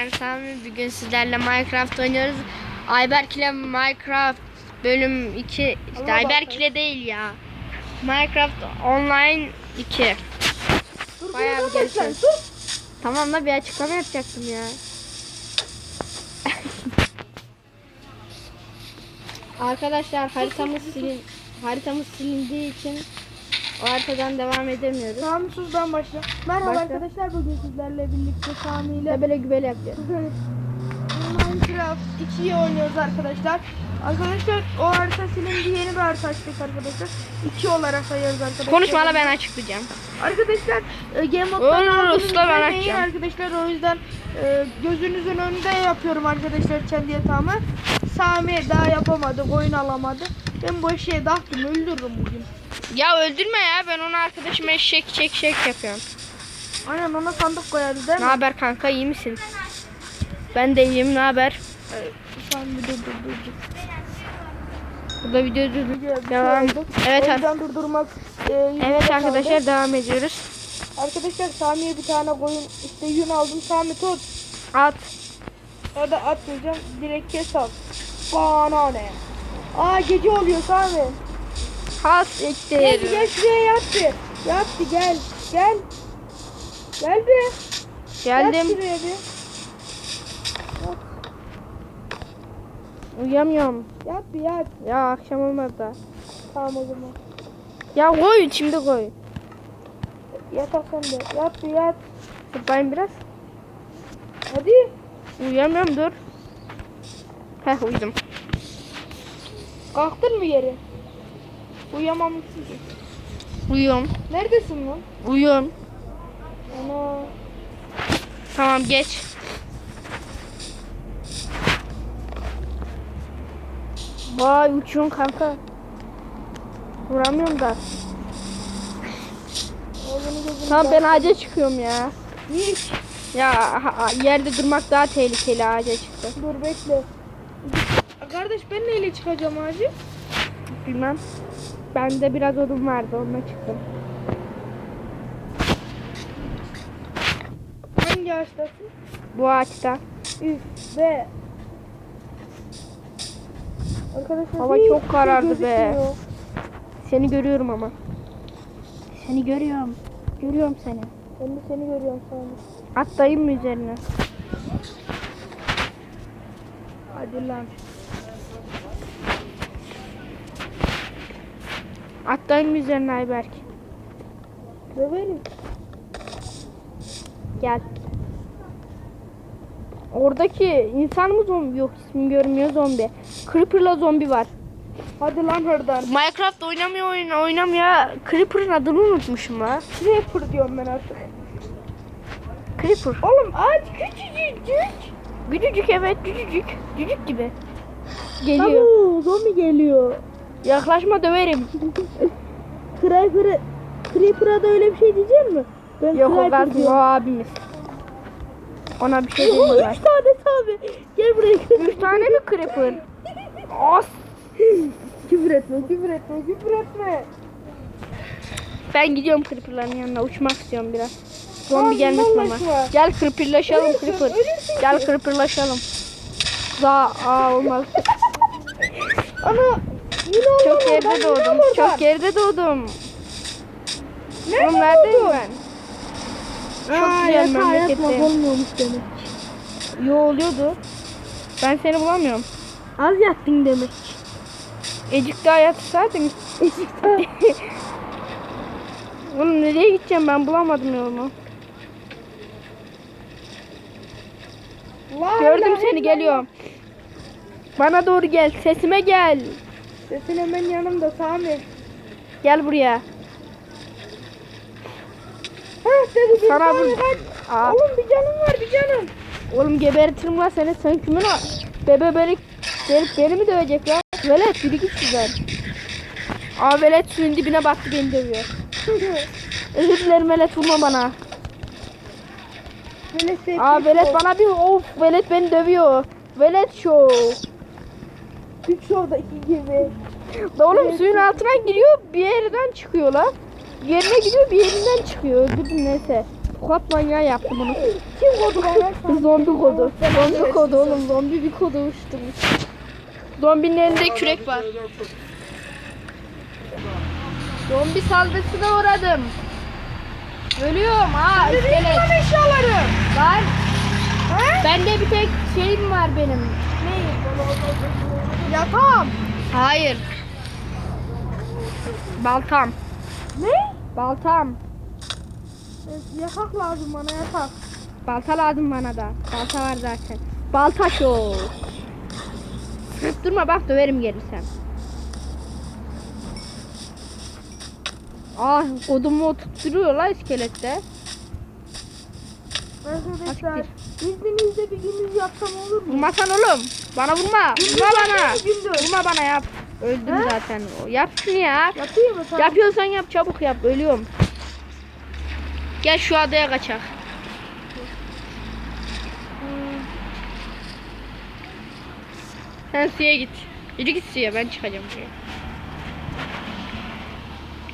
ben Sami. Bugün sizlerle Minecraft oynuyoruz. Ayberk ile Minecraft bölüm 2. İşte Ayberk ile değil ya. Minecraft Online 2. Dur Bayağı dur bir dur sen gelişiyor. dur. Tamam da bir açıklama yapacaktım ya. Arkadaşlar haritamız silin haritamız silindiği için o haritadan devam edemiyoruz. Sus ben başla. Merhaba Başla. arkadaşlar bugün sizlerle birlikte Sami ile Böyle gübele yapacağız. Minecraft 2'yi oynuyoruz arkadaşlar. Arkadaşlar o harita silindi yeni bir harita açtık arkadaşlar. 2 olarak sayıyoruz arkadaşlar. Konuşma la ben açıklayacağım. Arkadaşlar e, Game Mode'dan aldığınız ben açacağım. arkadaşlar o yüzden e, gözünüzün önünde yapıyorum arkadaşlar kendi yatağımı. Sami daha yapamadı, oyun alamadı. Ben bu eşeğe dahtım öldürürüm bugün. Ya öldürme ya ben onu arkadaşıma eşek çek çek yapıyorum. Aynen ona sandık koyarız değil Ne mi? haber kanka iyi misin? Ben de iyiyim ne haber? Dur dur. dur. Burada video durdu. Bir şey Devam. Evet ar- durdurmak e, Evet kaldı. arkadaşlar devam ediyoruz. Arkadaşlar Sami'ye bir tane koyun işte yün aldım. Sami tut. At. Ya da atmayacağım. Direkt kes al. Bana ne? Aa gece oluyor Sami. Has Gel ektir. gel şuraya yat. Yat bir gel. Gel. Gel. Yat Geldim. şuraya bir. Uyuyamıyorum. Yat bir yat. Ya akşam olmadı da. Tamam o zaman. Ya koy şimdi koy. Yatak sen de. Yat bir yat. Zıplayayım biraz. Hadi. Uyuyamıyorum dur. Heh uyudum. Kalktın mı yere? Uyuyamamışsın ki. Uyuyorum. Neredesin lan? Uyuyorum. Ana. Tamam geç. Vay uçuyorum kanka. Vuramıyorum da. Tamam ben ağaca çıkıyorum ya. Niye? Ya ha- yerde durmak daha tehlikeli ağaca çıktı. Dur bekle. Kardeş ben neyle çıkacağım acı? Bilmem. Bende biraz odun vardı onunla çıktım. Hangi ağaçtasın? Bu ağaçta. Üf be. Arkadaşlar Hava çok şey karardı be. Seni görüyorum ama. Seni görüyorum. Görüyorum seni. Ben de seni görüyorum Sami. Atlayayım mı üzerine? Hadi lan. Atlayayım mı üzerine Ayberk? Döverim. Gel. Oradaki insan mı zombi? Yok ismi görünmüyor zombi. Creeper'la zombi var. Hadi lan oradan. Minecraft oynamıyor oyun oynamıyor. Creeper'ın adını unutmuşum la. Creeper diyorum ben artık. Creeper. Oğlum ağaç küçücük. Küçücük evet küçücük. Cücük gibi. Geliyor. Tabii zombi geliyor. Yaklaşma döverim. Creeper'ı Creeper'a da öyle bir şey diyecek mi? Ben Yok o gazlı o abimiz. Ona bir şey demiyorlar. Üç tane abi. Gel buraya. Üç tane mi Creeper? As. küfür etme, küfür etme, küfür etme. Ben gidiyorum Creeper'ların yanına uçmak istiyorum biraz. Zombi gelmesin ama. Gel Creeper'laşalım Ölürsün, Creeper. ölürsün Gel. Creeper'laşalım. Za aa olmaz. Ana Çok geride doğdum. Çok geride doğdum. Nerede Oğlum neredeyim ben? Çok güzel memlekette. olmuyormuş demek. Yo oluyordu. Ben seni bulamıyorum. Az yattın demek. Ecik daha yatsaydın. Eşikte. Oğlum nereye gideceğim ben bulamadım yolumu. Gördüm seni geliyorum. Bana doğru gel. Sesime gel. Sesin hemen yanımda Sami. Gel buraya. Hah dedi bir Sana bu-. Aa, Oğlum bir canım var bir canım. oğlum gebertirim lan seni. Sen kimin o? Bebe beni, beni, beni mi dövecek lan? Velet yürü git güzel. Aa velet suyun dibine baktı beni dövüyor. Özür dilerim velet vurma bana. Böyle sevgi Aa velet bana bir of velet beni dövüyor. Velet show. Üç şuradaki gibi. Da oğlum suyun altına giriyor bir yerden çıkıyor la. Bir yerine gidiyor bir yerinden çıkıyor. Öldürdüm neyse. Squat manyağı yaptı bunu. Kim kodu bana? Zombi kodu. Zombi kodu oğlum. Zombi bir kodu oluşturmuş. Zombinin elinde kürek var. Zombi saldırısına uğradım. Ölüyorum ha. Benim eşyalarım. Lan He? bende bir tek şeyim var benim. Ne? Yatağım. Hayır. Baltam. Ne? Baltam. E, Yatak lazım bana yatak. Balta lazım bana da. Balta var zaten. Balta şu. Sıkıp durma bak döverim gelirsem. Ah kodumu tutturuyor la iskelette. Arkadaşlar izninizle bir gündüz yapsam olur mu? Vurmasan oğlum. Bana vurma. Gündüz Vurma bana. gündüz? Vurma bana yap. Öldüm He? zaten. Yap şunu ya. Yapayım mı? Tamam. Yapıyorsan yap çabuk yap. Ölüyorum. Gel şu adaya kaçak. Hmm, Sen suya git. Yürü git suya ben çıkacağım suya.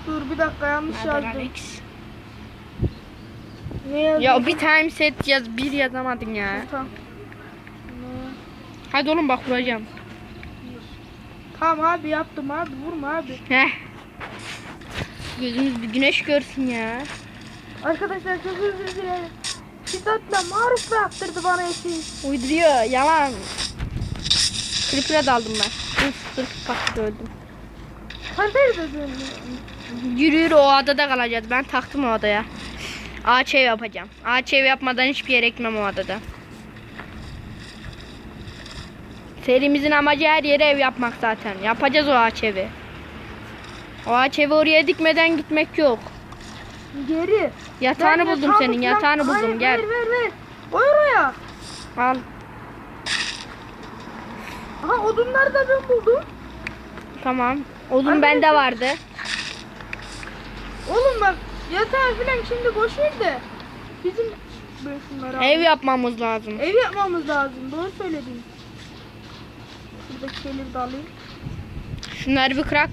Dur bir dakika yanlış Nereden yazdım. Alex? Ne? Ya bir time set yaz bir yazamadın ya. Tamam. Hadi oğlum bak vuracağım. Tamam abi yaptım abi vurma abi. Heh. Gözümüz bir güneş görsün ya. Arkadaşlar çok özür dilerim. Şiddetle maruf bıraktırdı bana eşi. Uyduruyor yalan. Creeper'a daldım ben. Uf sırf patladı öldüm. Panter de dönüyor. Yürü yürü o adada kalacağız. Ben taktım o adaya. Ağaç ev yapacağım. Ağaç ev yapmadan hiçbir yere gitmem o adada. Serimizin amacı her yere ev yapmak zaten. Yapacağız o ağaç evi. O ağaç evi oraya dikmeden gitmek yok. Geri. Yatağını Ben buldum senin. Yatağını Hayır, buldum. Gel. Ver ver ver. Koy oraya. Al. Aha odunları da ben buldum. Tamam. Odun bende vardı. Oğlum bak yatağı falan şimdi boş ver de. Bizim böyle şunları Ev yapmamız lazım. Ev yapmamız lazım. Doğru söyledin. Şuradaki şeyleri de alayım. Şunları bir kırak.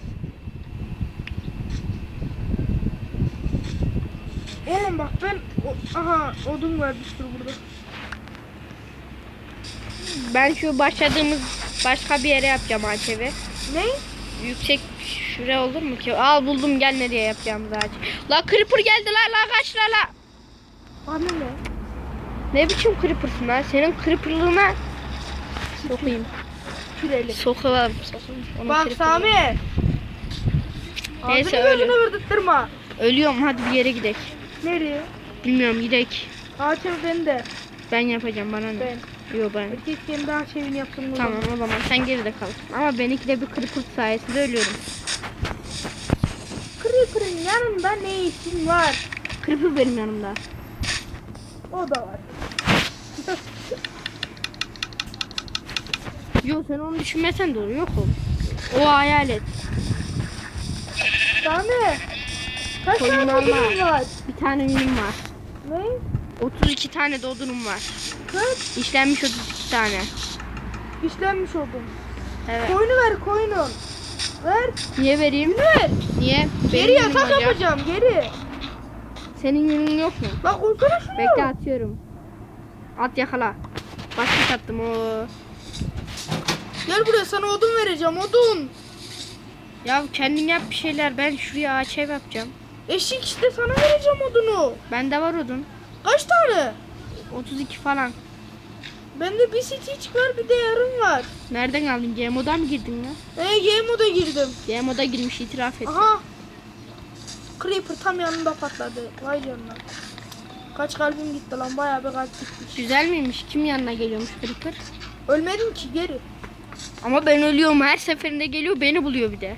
Oğlum bak ben o- aha odun var bir sürü burada. Ben şu başladığımız başka bir yere yapacağım ağaç evi. Ne? Yüksek şuraya olur mu ki? Al buldum gel nereye yapacağımız ağaç. La creeper geldi la la kaç la la. Bana ne? Ne biçim creeper'sın lan? Senin creeper'lığına sokayım. Kürelim. Sokalım. Sokalım. Bak. Sami. Neyse, Ağzını öyle. gözünü. Ölüyorum hadi bir yere gidelim. Nereye? Bilmiyorum gidek. Ağaç ev bende. Ben yapacağım bana ne? Ben. Yok ben. Erkek kendi ağaç evini yapsın. o Tamam o zaman sen geride kal. Ama benimki de bir creeper sayesinde ölüyorum. Creeper'ın yanında ne işin var? Creeper benim yanımda. O da var. Yok sen onu düşünmesen de olur. Yok o. O hayalet. Sami. Kaç Koyun tane odunun var? Bir tane yünüm var. Ne? 32 tane de odunum var. Kaç? İşlenmiş 32 tane. İşlenmiş odun. Evet. Koyunu ver koyunu. Ver. Niye vereyim? Ver. Niye? Geri Benim olacak. yapacağım geri. Senin yünün yok mu? Bak koysana şunu. Bekle atıyorum. At yakala. Başlık attım o. Gel buraya sana odun vereceğim odun. Ya kendin yap bir şeyler. Ben şuraya ağaç ev yapacağım. Eşik işte sana vereceğim odunu. Bende var odun. Kaç tane? 32 falan. Bende bir stitch var bir de yarım var. Nereden aldın? GMO'dan mı girdin ya? E game moda girdim. GMO'da girmiş itiraf et. Aha. Creeper tam yanında patladı. Vay canına. Kaç kalbim gitti lan bayağı bir kalp gitmiş. Güzel miymiş? Kim yanına geliyormuş Creeper? Ölmedim ki geri. Ama ben ölüyorum. Her seferinde geliyor beni buluyor bir de.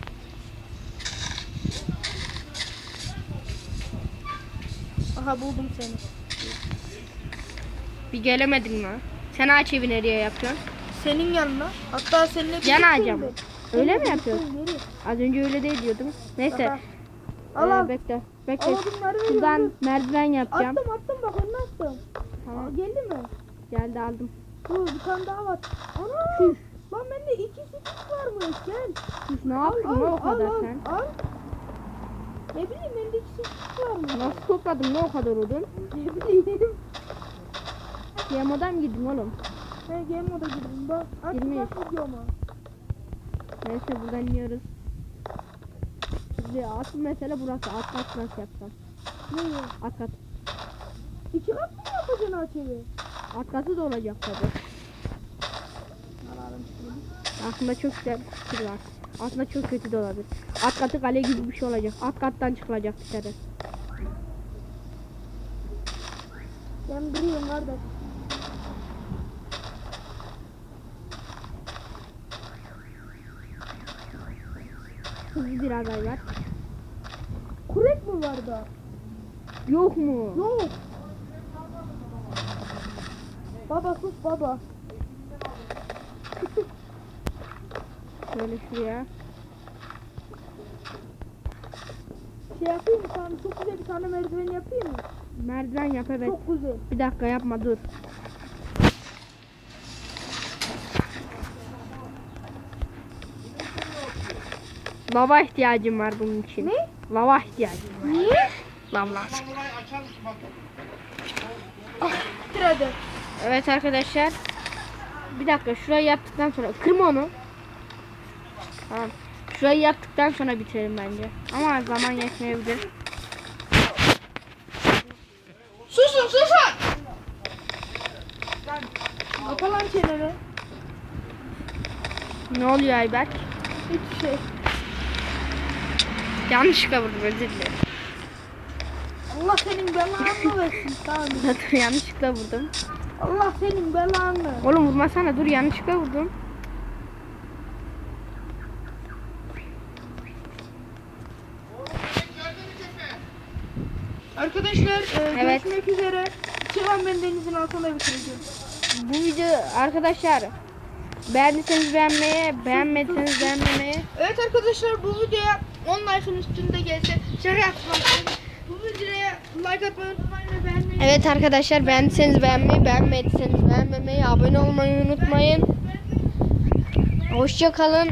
Aha buldum seni. Bir gelemedin mi? Sen ağaç evi nereye yapacaksın? Senin yanına. Hatta seninle Yan ağaca mı? Öyle mi yapıyorsun? Az önce öyle değil diyordum. Neyse. Aha. Al Ee, al. bekle. Al Bekle. veriyorum. Şuradan merdiven yapacağım. Attım attım bak önüne attım. Tamam. Aa, geldi mi? Geldi aldım. Dur bir tane daha var. Ana. Lan bende iki stitch varmış gel. Siz ne yaptın lan o kadar al, sen? Al. Ne bileyim bende ikisi var mı? Nasıl topladım ne o kadar odun? Ne bileyim. Yemodan gittim oğlum. He game moda girdim bak. Aç Girmeyiz. bak videoma. Neyse buradan iniyoruz. Şimdi asıl mesele burası. Alt kat nasıl yapsam? Ne ya? Alt kat. İki kat mı yapacaksın aç evi? Alt katı da olacak tabi. Aslında çok güzel bir fikir var. Aslında çok kötü de olabilir. Alt katı kale gibi bir şey olacak. Alt kattan çıkılacak dışarı. Ben duruyorum kardeş. Aylar. Kurek mi var da? Yok mu? Yok. Baba sus baba. Şöyle şuraya. Şey yapayım mı? Çok güzel bir tane merdiven yapayım mı? Merdiven yap evet. Çok güzel. Bir dakika yapma dur. Lava ihtiyacım var bunun için. Ne? Lava ihtiyacım var. Niye? Lav lazım. Hadi. Evet arkadaşlar. Bir dakika şurayı yaptıktan sonra kırma onu. Tamam. Şurayı yaptıktan sonra bitirelim bence. Ama zaman yetmeyebilir. Susun susun. Kapa lan çeneni. Ne oluyor Ayberk? Hiçbir şey. Yanlışlıkla vurdum özür dilerim. Allah senin belanı versin Sami. Zaten yanlışlıkla vurdum. Allah senin belanı. Oğlum vurmasana dur yanlışlıkla vurdum. Arkadaşlar e, Evet. görüşmek üzere. Çıvan ben denizin altında bitireceğim. Bu video arkadaşlar beğendiyseniz beğenmeyi, beğenmediyseniz beğenmemeyi. Evet arkadaşlar bu videoya 10 like'ın üstünde gelse şaka yapmak Bu videoya like atmayı unutmayın ve beğenmeyi Evet arkadaşlar beğendiyseniz beğenmeyi, beğenmediyseniz beğenmemeyi, abone olmayı unutmayın. Hoşça kalın.